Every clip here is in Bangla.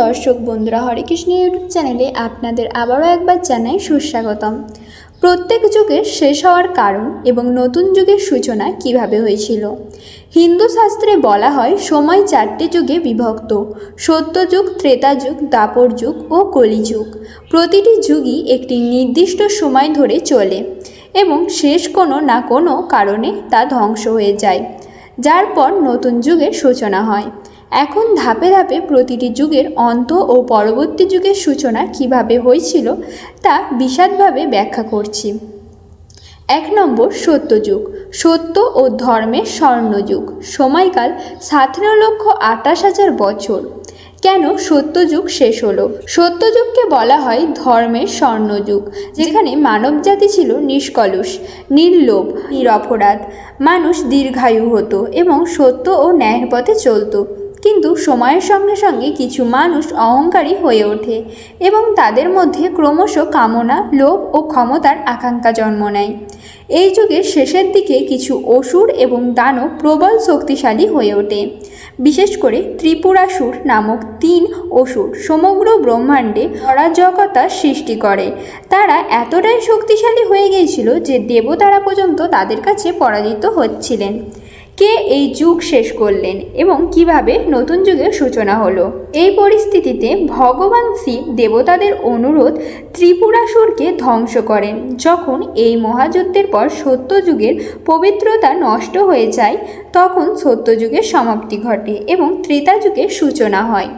দর্শক বন্ধুরা হরেকৃষ্ণ ইউটিউব চ্যানেলে আপনাদের আবারও একবার জানাই সুস্বাগতম। প্রত্যেক যুগের শেষ হওয়ার কারণ এবং নতুন যুগের সূচনা কীভাবে হয়েছিল? হিন্দু শাস্ত্রে বলা হয়, সময় চারটি যুগে বিভক্ত। সত্যযুগ ত্রেতা যুগ, দাপর যুগ ও কলিযুগ প্রতিটি যুগই একটি নির্দিষ্ট সময় ধরে চলে এবং শেষ কোনো না কোনো কারণে তা ধ্বংস হয়ে যায়, যার পর নতুন যুগের সূচনা হয়। এখন ধাপে ধাপে প্রতিটি যুগের অন্ত ও পরবর্তী যুগের সূচনা কীভাবে হয়েছিল তা বিশদভাবে ব্যাখ্যা করছি। এক নম্বর সত্যযুগ সত্য ও ধর্মের স্বর্ণযুগ সময়কাল সতেরো লক্ষ আটাশ হাজার বছর। কেন সত্যযুগ শেষ হলো? সত্যযুগকে বলা হয় ধর্মের স্বর্ণযুগ যেখানে মানবজাতি ছিল নিষ্কলুষ, নির্লোভ, নিরপরাধ। মানুষ দীর্ঘায়ু হতো এবং সত্য ও ন্যায়ের পথে চলতো। কিন্তু সময়ের সঙ্গে সঙ্গে কিছু মানুষ অহংকারী হয়ে ওঠে এবং তাদের মধ্যে ক্রমশ কামনা, লোভ ও ক্ষমতার আকাঙ্ক্ষা জন্ম নেয়। এই যুগের শেষের দিকে কিছু অসুর এবং দানব প্রবল শক্তিশালী হয়ে ওঠে। বিশেষ করে ত্রিপুরাসুর নামক তিন অসুর সমগ্র ব্রহ্মাণ্ডে অরাজকতার সৃষ্টি করে। তারা এতটাই শক্তিশালী হয়ে গিয়েছিল যে দেবতারা পর্যন্ত তাদের কাছে পরাজিত হচ্ছিলেন। কে এই যুগ শেষ করলেন এবং কীভাবে নতুন যুগের সূচনা হলো? এই পরিস্থিতিতে ভগবান শিব দেবতাদের অনুরোধ ত্রিপুরাসুরকে ধ্বংস করেন। যখন এই মহাযুদ্ধের পর সত্যযুগের পবিত্রতা নষ্ট হয়ে যায়, তখন সত্যযুগের সমাপ্তি ঘটে এবং ত্রেতা যুগের সূচনা হয়।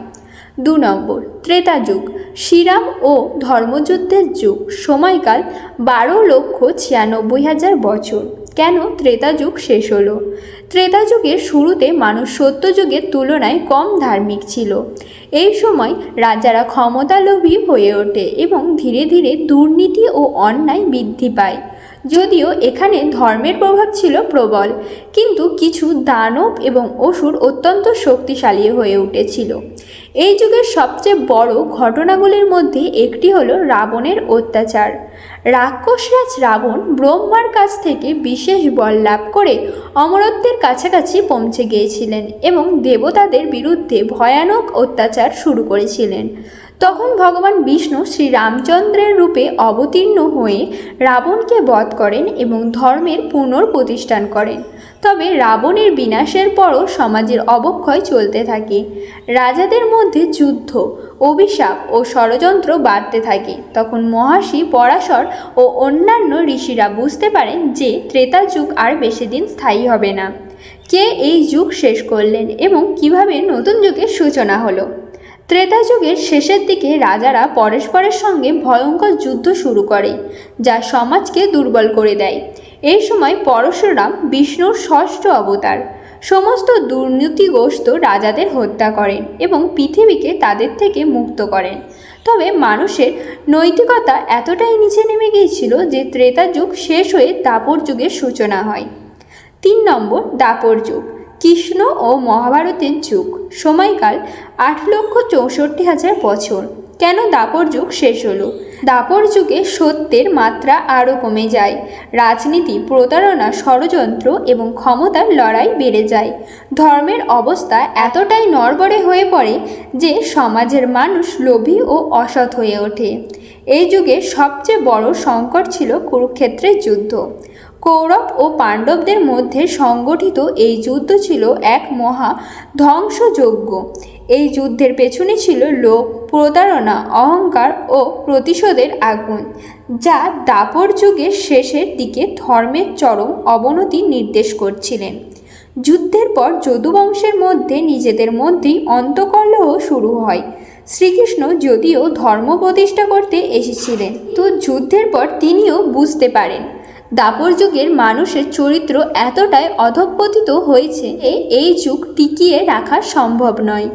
দু নম্বর, ত্রেতা যুগ। শ্রীরাম ও ধর্মযুদ্ধের যুগ। সময়কাল বারো লক্ষ ছিয়ানব্বই হাজার বছর। কেন ত্রেতা যুগ শেষ হলো? ত্রেতা যুগের শুরুতে মানুষ সত্যযুগের তুলনায় কম ধার্মিক ছিল। এই সময় রাজারা ক্ষমতালোভী হয়ে ওঠে এবং ধীরে ধীরে দুর্নীতি ও অন্যায় বৃদ্ধি পায়। যদিও এখানে ধর্মের প্রভাব ছিল প্রবল, কিন্তু কিছু দানব এবং অসুর অত্যন্ত শক্তিশালী হয়ে উঠেছিল। এই যুগের সবচেয়ে বড় ঘটনাগুলির মধ্যে একটি হলো রাবণের অত্যাচার। রাক্ষসরাজ রাবণ ব্রহ্মার কাছ থেকে বিশেষ বল লাভ করে অমরত্বের কাছাকাছি পৌঁছে গিয়েছিলেন এবং দেবতাদের বিরুদ্ধে ভয়ানক অত্যাচার শুরু করেছিলেন। তখন ভগবান বিষ্ণু শ্রী রামচন্দ্রের রূপে অবতীর্ণ হয়ে রাবণকে বধ করেন এবং ধর্মের পুনর্প্রতিষ্ঠান করেন। তবে রাবণের বিনাশের পরও সমাজের অবক্ষয় চলতে থাকে। রাজাদের মধ্যে যুদ্ধ, অভিশাপ ও ষড়যন্ত্র বাড়তে থাকে। তখন মহাশি পরাশর ও অন্যান্য ঋষিরা বুঝতে পারেন যে ত্রেতা যুগ আর বেশি দিন স্থায়ী হবে না। কে এই যুগ শেষ করলেন এবং কীভাবে নতুন যুগের সূচনা হলো? ত্রেতা যুগের শেষের দিকে রাজারা পরস্পরের সঙ্গে ভয়ঙ্কর যুদ্ধ শুরু করে, যা সমাজকে দুর্বল করে দেয়। এই সময় পরশুরাম বিষ্ণুর ষষ্ঠ অবতার। সমস্ত দুর্নীতিগ্রস্ত রাজাদের হত্যা করেন এবং পৃথিবীকে তাদের থেকে মুক্ত করেন। তবে মানুষের নৈতিকতা এতটাই নিচে নেমে গিয়েছিল যে ত্রেতা যুগ শেষ হয়ে দাপর যুগের সূচনা হয়। তিন নম্বর, দাপর যুগ। কৃষ্ণ ও মহাভারতের যুগ। সময়কাল আট লক্ষ চৌষট্টি হাজার বছর। কেন দাপর যুগ শেষ হলো? দাপর যুগে সত্যের মাত্রা আরও কমে যায়। রাজনীতি, প্রতারণা, ষড়যন্ত্র এবং ক্ষমতার লড়াই বেড়ে যায়। ধর্মের অবস্থা এতটাই নড়বড়ে হয়ে পড়ে যে সমাজের মানুষ লোভী ও অসৎ হয়ে ওঠে। এই যুগে সবচেয়ে বড় সংকট ছিল কুরুক্ষেত্রের যুদ্ধ। কৌরব ও পাণ্ডবদের মধ্যে সংগঠিত এই যুদ্ধ ছিল এক মহা ধ্বংসযজ্ঞ। এই যুদ্ধের পেছনে ছিল লোভ, প্রতারণা, অহংকার ও প্রতিশোধের আগুন, যা দাপর যুগের শেষের দিকে ধর্মের চরম অবনতি নির্দেশ করছিলেন। যুদ্ধের পর যদুবংশের মধ্যে নিজেদের মধ্যেই অন্তকলহ শুরু হয়। শ্রীকৃষ্ণ যদিও ধর্ম প্রতিষ্ঠা করতে এসেছিলেন, তো যুদ্ধের পর তিনিও বুঝতে পারেন দাপর যুগের মানুষের চরিত্র এতটাই অধঃপতিত হয়েছে যে এই যুগ টিকিয়ে রাখা সম্ভব নয়।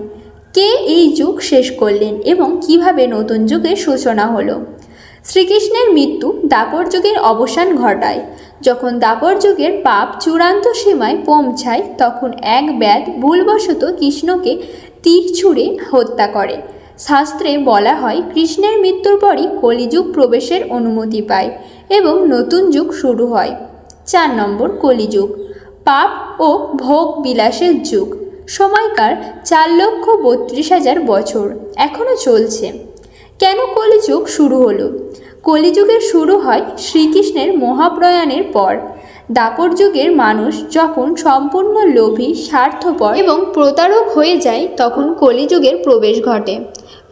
কে এই যুগ শেষ করলেন এবং কীভাবে নতুন যুগের সূচনা হলো? শ্রীকৃষ্ণের মৃত্যু দাপর যুগের অবসান ঘটায়। যখন দাপর যুগের পাপ চূড়ান্ত সীমায় পৌঁছায়, তখন এক ব্যাধ ভুলবশত কৃষ্ণকে তীর ছুঁড়ে হত্যা করে। শাস্ত্রে বলা হয়, কৃষ্ণের মৃত্যুর পরই কলিযুগ প্রবেশের অনুমতি পায়। এবং নতুন যুগ শুরু হয়। চার নম্বর কলিযুগ। পাপ ও ভোগ বিলাসের যুগ। সময়কার চার লক্ষ বত্রিশ হাজার বছর। এখনও চলছে। কেন কলিযুগ শুরু হলো? কলিযুগের শুরু হয় শ্রীকৃষ্ণের মহাপ্রয়াণের পর। দাপর যুগের মানুষ যখন সম্পূর্ণ লোভী, স্বার্থপর এবং প্রতারক হয়ে যায়, তখন কলিযুগের প্রবেশ ঘটে।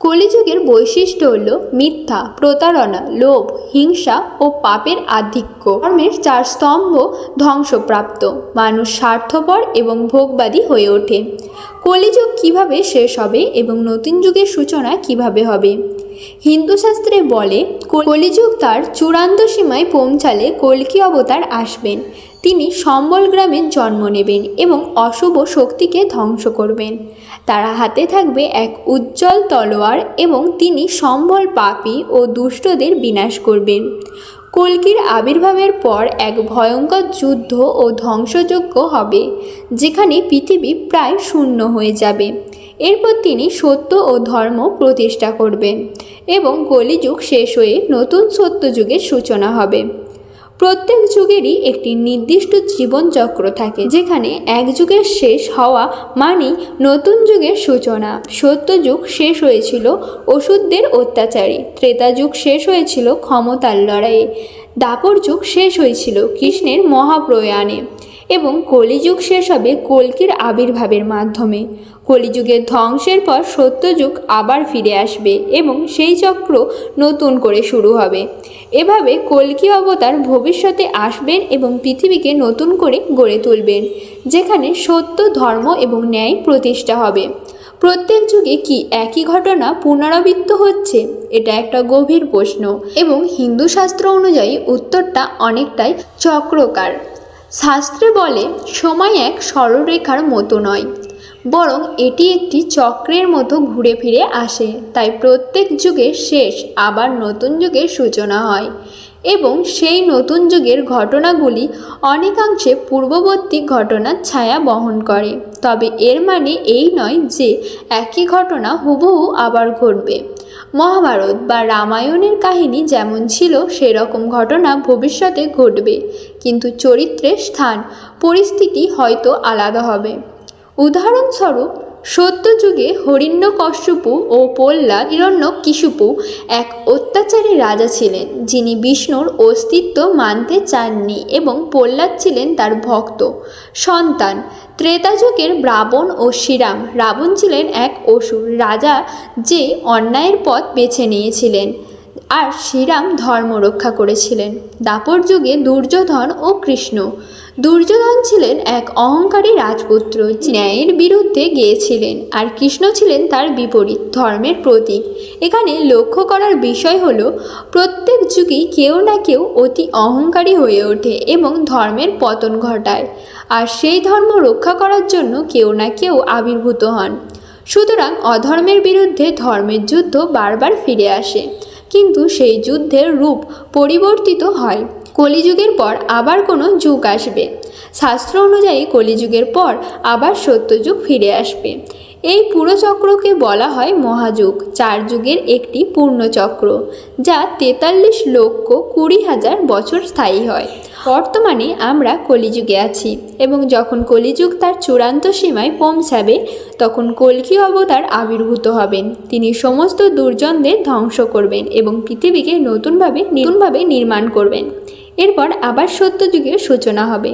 কলিযুগের বৈশিষ্ট্য হল মিথ্যা, প্রতারণা, লোভ, হিংসা ও পাপের আধিক্য। ধর্মের চার স্তম্ভ ধ্বংসপ্রাপ্ত। মানুষ স্বার্থপর এবং ভোগবাদী হয়ে ওঠে। কলিযুগ কীভাবে শেষ হবে এবং নতুন যুগের সূচনা কীভাবে হবে? হিন্দু শাস্ত্রে বলে কলিযুগ তার চূড়ান্ত সীমায় পৌঁছালে কল্কি অবতার আসবেন। তিনি সম্বল গ্রামে জন্ম নেবেন এবং অশুভ শক্তিকে ধ্বংস করবেন। তার হাতে থাকবে এক উজ্জ্বল তলোয়ার এবং তিনি সম্বল পাপী ও দুষ্টদের বিনাশ করবেন। কল্কির আবির্ভাবের পর এক ভয়ঙ্কর যুদ্ধ ও ধ্বংসযজ্ঞ হবে, যেখানে পৃথিবী প্রায় শূন্য হয়ে যাবে। এরপর তিনি সত্য ও ধর্ম প্রতিষ্ঠা করবেন এবং কলিযুগ শেষ হয়ে নতুন সত্যযুগের সূচনা হবে। প্রত্যেক যুগেরই একটি নির্দিষ্ট জীবনচক্র থাকে, যেখানে এক যুগের শেষ হওয়া মানেই নতুন যুগের সূচনা। সত্যযুগ শেষ হয়েছিল ওষুধদের অত্যাচারে, ত্রেতা যুগ শেষ হয়েছিল ক্ষমতার লড়াইয়ে, দাপর যুগ শেষ হয়েছিল কৃষ্ণের মহাপ্রয়াণে। এবং কলিযুগ শেষ হবে কল্কির আবির্ভাবের মাধ্যমে। কলিযুগের ধ্বংসের পর সত্যযুগ আবার ফিরে আসবে এবং সেই চক্র নতুন করে শুরু হবে। এভাবে কল্কি অবতার ভবিষ্যতে আসবেন এবং পৃথিবীকে নতুন করে গড়ে তুলবেন, যেখানে সত্য, ধর্ম এবং ন্যায় প্রতিষ্ঠা হবে। প্রত্যেক যুগে কি একই ঘটনা পুনরাবৃত্ত হচ্ছে? এটা একটা গভীর প্রশ্ন। এবং হিন্দু শাস্ত্র অনুযায়ী উত্তরটা অনেকটাই চক্রকার। শাস্ত্রে বলে, সময় এক সরলরেখার মতো নয়, বরং এটি একটি চক্রের মতো ঘুরে ফিরে আসে। তাই প্রত্যেক যুগের শেষ আবার নতুন যুগের সূচনা হয়। এবং সেই নতুন যুগের ঘটনাগুলি অনেকাংশে পূর্ববর্তী ঘটনার ছায়া বহন করে। তবে এর মানে এই নয় যে একই ঘটনা হুবহু আবার ঘটবে। মহাভারত বা রামায়ণের কাহিনী যেমন ছিল, সেরকম ঘটনা ভবিষ্যতে ঘটবে। কিন্তু চরিত্রের স্থান, পরিস্থিতি হয়তো আলাদা হবে। উদাহরণস্বরূপ সত্যযুগে হরিণ্যকশ্যপু ও প্রহ্লাদ হিরণ্যকিশুপু এক অত্যাচারী রাজা ছিলেন, যিনি বিষ্ণুর অস্তিত্ব মানতে চাননি এবং প্রহ্লাদ ছিলেন তার ভক্ত। সন্তান, ত্রেতাযুগের ব্রাবণ ও শ্রীরাম। রাবণ ছিলেন এক অসুর, রাজা যে অন্যায়ের পথ বেছে নিয়েছিলেন আর শ্রীরাম ধর্ম রক্ষা করেছিলেন। দাপর যুগে দুর্যোধন ও কৃষ্ণ। দুর্যোধন ছিলেন এক অহংকারী রাজপুত্র। ন্যায়ের বিরুদ্ধে গিয়েছিলেন আর কৃষ্ণ ছিলেন তার বিপরীত, ধর্মের প্রতীক। এখানে লক্ষ্য করার বিষয় হল, প্রত্যেক যুগেই কেউ না কেউ অতি অহংকারী হয়ে ওঠে এবং ধর্মের পতন ঘটায়। আর সেই ধর্ম রক্ষা করার জন্য কেউ না কেউ আবির্ভূত হন। সুতরাং অধর্মের বিরুদ্ধে ধর্মের যুদ্ধ বারবার ফিরে আসে। কিন্তু সেই যুদ্ধের রূপ পরিবর্তিত হয়। কলিযুগের পর আবার কোনো যুগ আসবে। শাস্ত্র অনুযায়ী কলিযুগের পর আবার সত্যযুগ ফিরে আসবে। এই পুরো চক্রকে বলা হয় মহাযুগ, চার যুগের একটি পূর্ণচক্র যা তেতাল্লিশ লক্ষ কুড়ি হাজার বছর স্থায়ী হয়। বর্তমানে আমরা কলিযুগে আছি এবং যখন কলিযুগ তার চূড়ান্ত সীমায় পৌঁছাবে, তখন কলকি অবতার আবির্ভূত হবেন। তিনি সমস্ত দুর্জনদের ধ্বংস করবেন এবং পৃথিবীকে নতুনভাবে নতুনভাবে নির্মাণ করবেন। এরপর আবার সত্যযুগের সূচনা হবে।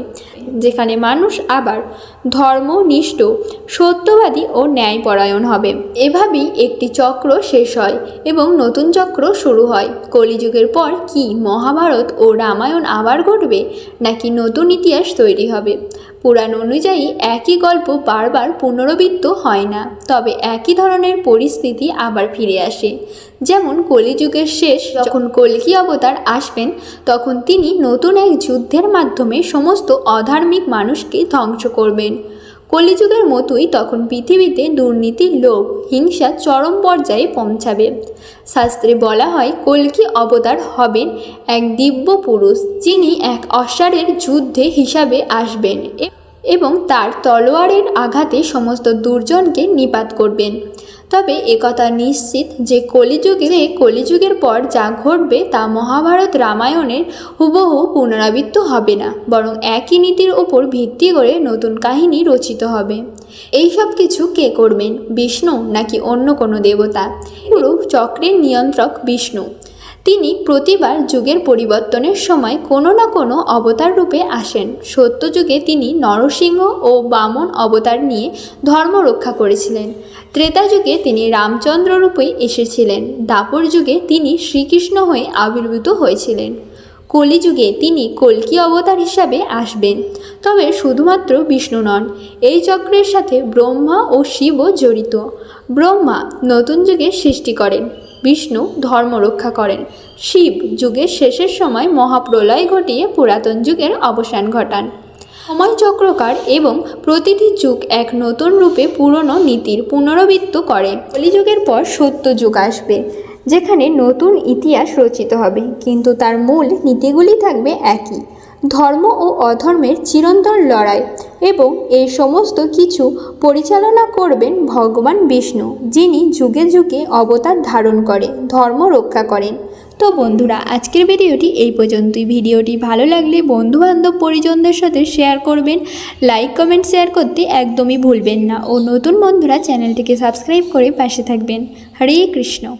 যেখানে মানুষ আবার ধর্মনিষ্ঠ সত্যবাদী ও ন্যায়পরায়ণ হবে। এভাবেই একটি চক্র শেষ হয় এবং নতুন চক্র শুরু হয়। কলিযুগের পর কি মহাভারত ও রামায়ণ আবার ঘটবে, নাকি নতুন ইতিহাস তৈরি হবে? পুরাণ অনুযায়ী একই গল্প বারবার পুনরাবৃত্ত হয় না, তবে একই ধরনের পরিস্থিতি আবার ফিরে আসে। যেমন কলিযুগের শেষ যখন কলকি অবতার আসবেন, তখন তিনি নতুন এক যুদ্ধের মাধ্যমে সমস্ত অধার্মিক মানুষকে ধ্বংস করবেন। কলিযুগের মতোই তখন পৃথিবীতে দুর্নীতি লোভ, হিংসা চরম পর্যায়ে পৌঁছাবে। শাস্ত্রে বলা হয় কল্কি অবতার হবেন এক দিব্য পুরুষ, যিনি এক অশ্বারের যুদ্ধে হিসাবে আসবেন এবং তার তলোয়ারের আঘাতে সমস্ত দুর্জনকে নিপাত করবেন। তবে একথা নিশ্চিত যে কলিযুগে কলিযুগের পর যা ঘটবে তা মহাভারত রামায়ণের হুবহু পুনরাবৃত্ত হবে না, বরং একই নীতির ওপর ভিত্তি করে নতুন কাহিনী রচিত হবে। এই সব কিছু কে করবেন, বিষ্ণু নাকি অন্য কোনো দেবতা? চক্রের নিয়ন্ত্রক বিষ্ণু। তিনি প্রতিবার যুগের পরিবর্তনের সময় কোনো না কোনো অবতার রূপে আসেন। সত্যযুগে তিনি নরসিংহ ও বামন অবতার নিয়ে ধর্ম রক্ষা করেছিলেন। ত্রেতা যুগে তিনি রামচন্দ্র রূপে এসেছিলেন। দাপর যুগে তিনি শ্রীকৃষ্ণ হয়ে আবির্ভূত হয়েছিলেন। কলিযুগে তিনি কল্কি অবতার হিসাবে আসবেন। তবে শুধুমাত্র বিষ্ণু নন, এই চক্রের সাথে ব্রহ্মা ও শিবও জড়িত। ব্রহ্মা নতুন যুগের সৃষ্টি করেন। বিষ্ণু ধর্ম রক্ষা করেন। শিব যুগের শেষের সময় মহাপ্রলয় ঘটিয়ে পুরাতন যুগের অবসান ঘটান। সময় চক্রকার এবং প্রতিটি যুগ এক নতুন রূপে পুরনো নীতির পুনরাবৃত্ত করে। কলিযুগের পর সত্য যুগ আসবে, যেখানে নতুন ইতিহাস রচিত হবে, কিন্তু তার মূল নীতিগুলি থাকবে একই। ধর্ম ও অধর্মের চিরন্তন লড়াই এবং এই সমস্ত কিছু পরিচালনা করবেন ভগবান বিষ্ণু, যিনি যুগে যুগে অবতার ধারণ করে, ধর্ম রক্ষা করেন। তো বন্ধুরা, আজকের ভিডিওটি এই পর্যন্তই। ভিডিওটি ভালো লাগলে বন্ধুবান্ধব পরিজনদের সাথে শেয়ার করবেন, লাইক, কমেন্ট, শেয়ার করতে একদমই ভুলবেন না। ও নতুন বন্ধুরা, চ্যানেলটিকে সাবস্ক্রাইব করে পাশে থাকবেন। হরে কৃষ্ণ।